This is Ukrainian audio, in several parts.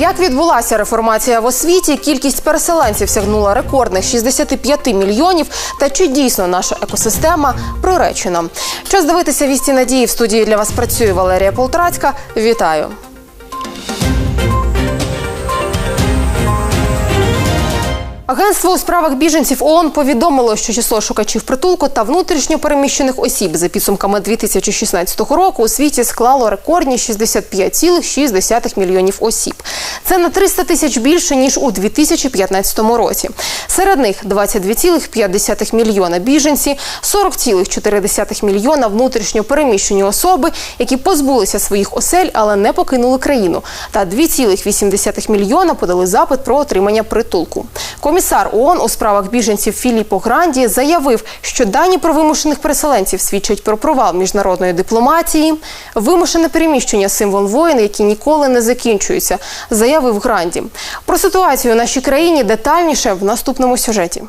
Як відбулася реформація в освіті? Кількість переселенців сягнула рекордних 65 мільйонів. Та чи дійсно наша екосистема приречена? Час дивитися вісті надії в студії для вас працює Валерія Полтрацька. Вітаю. Агентство у справах біженців ООН повідомило, що число шукачів притулку та внутрішньо переміщених осіб за підсумками 2016 року у світі склало рекордні 65,6 мільйонів осіб. Це на 300 тисяч більше ніж у 2015 році. Серед них 22,5 мільйона біженці, 40,4 мільйона внутрішньо переміщені особи, які позбулися своїх осель, але не покинули країну, та 2,8 мільйона подали запит про отримання притулку. Комісар ООН у справах біженців Філіппо Гранді заявив, що дані про вимушених переселенців свідчать про провал міжнародної дипломатії. Вимушене переміщення символ воїн, які ніколи не закінчуються, заявив Гранді. Про ситуацію у нашій країні детальніше в наступному сюжеті.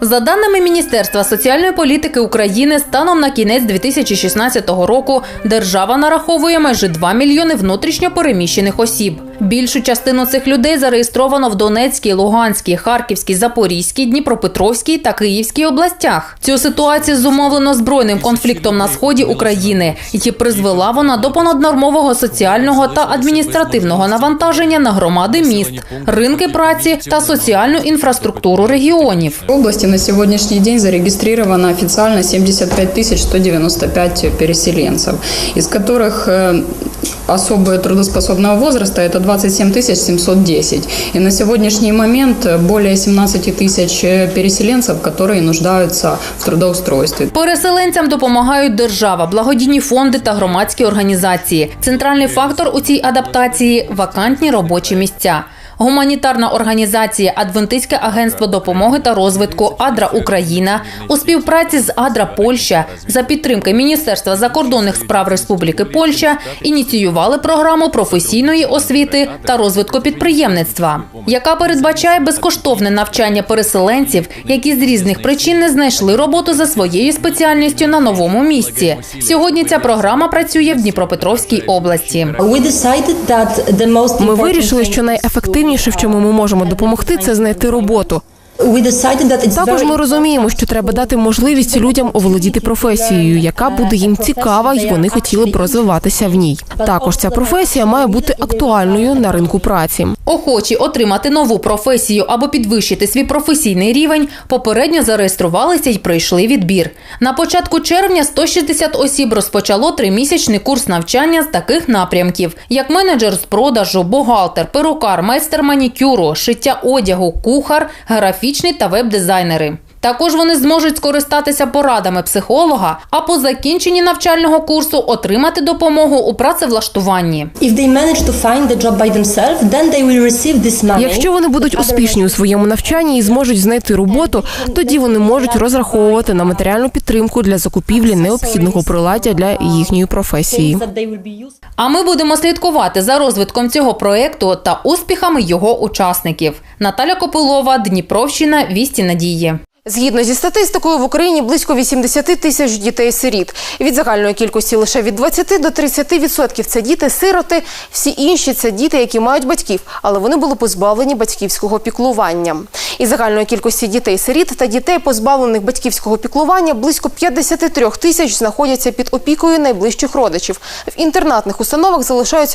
За даними Міністерства соціальної політики України, станом на кінець 2016 року держава нараховує майже 2 мільйони внутрішньо переміщених осіб. Більшу частину цих людей зареєстровано в Донецькій, Луганській, Харківській, Запорізькій, Дніпропетровській та Київській областях. Цю ситуацію зумовлено збройним конфліктом на сході України, і призвела вона до понаднормового соціального та адміністративного навантаження на громади міст, ринки праці та соціальну інфраструктуру регіонів. В области на сегодняшний день зарегистрировано официально 75 195 переселенцев, из которых э, особо трудоспособного возраста это 27 710. И на сегодняшний момент более 17 тысяч переселенцев, которые нуждаются в трудоустройстве. Переселенцям допомагають держава, благодійні фонди та громадські організації. Центральний фактор у цій адаптації вакантні робочі місця. Гуманітарна організація Адвентистське агентство допомоги та розвитку Адра Україна у співпраці з Адра Польща за підтримки Міністерства закордонних справ Республіки Польща ініціювали програму професійної освіти та розвитку підприємництва, яка передбачає безкоштовне навчання переселенців, які з різних причин не знайшли роботу за своєю спеціальністю на новому місці. Сьогодні ця програма працює в Дніпропетровській області. Ми вирішили, що найефективніше, в чому ми можемо допомогти, це знайти роботу. Також ми розуміємо, що треба дати можливість людям оволодіти професією, яка буде їм цікава, і вони хотіли б розвиватися в ній. Також ця професія має бути актуальною на ринку праці. Охочі отримати нову професію або підвищити свій професійний рівень, попередньо зареєструвалися і пройшли відбір. На початку червня 160 осіб розпочало тримісячний курс навчання з таких напрямків, як менеджер з продажу, бухгалтер, перукар, майстер манікюру, шиття одягу, кухар, графічний та веб-дизайнери. Також вони зможуть скористатися порадами психолога, а по закінченні навчального курсу отримати допомогу у працевлаштуванні. Якщо вони будуть успішні у своєму навчанні і зможуть знайти роботу, тоді вони можуть розраховувати на матеріальну підтримку для закупівлі необхідного приладдя для їхньої професії. А ми будемо слідкувати за розвитком цього проекту та успіхами його учасників. Наталя Копилова, Дніпровщина, Вісті Надії. Згідно зі статистикою, в Україні близько 80 тисяч дітей-сиріт. Від загальної кількості лише від 20 до 30 відсотків це діти-сироти. Всі інші це діти, які мають батьків, але вони були позбавлені батьківського піклування. Із загальної кількості дітей-сиріт та дітей, позбавлених батьківського піклування, близько 53 тисяч знаходяться під опікою найближчих родичів. В інтернатних установах залишаються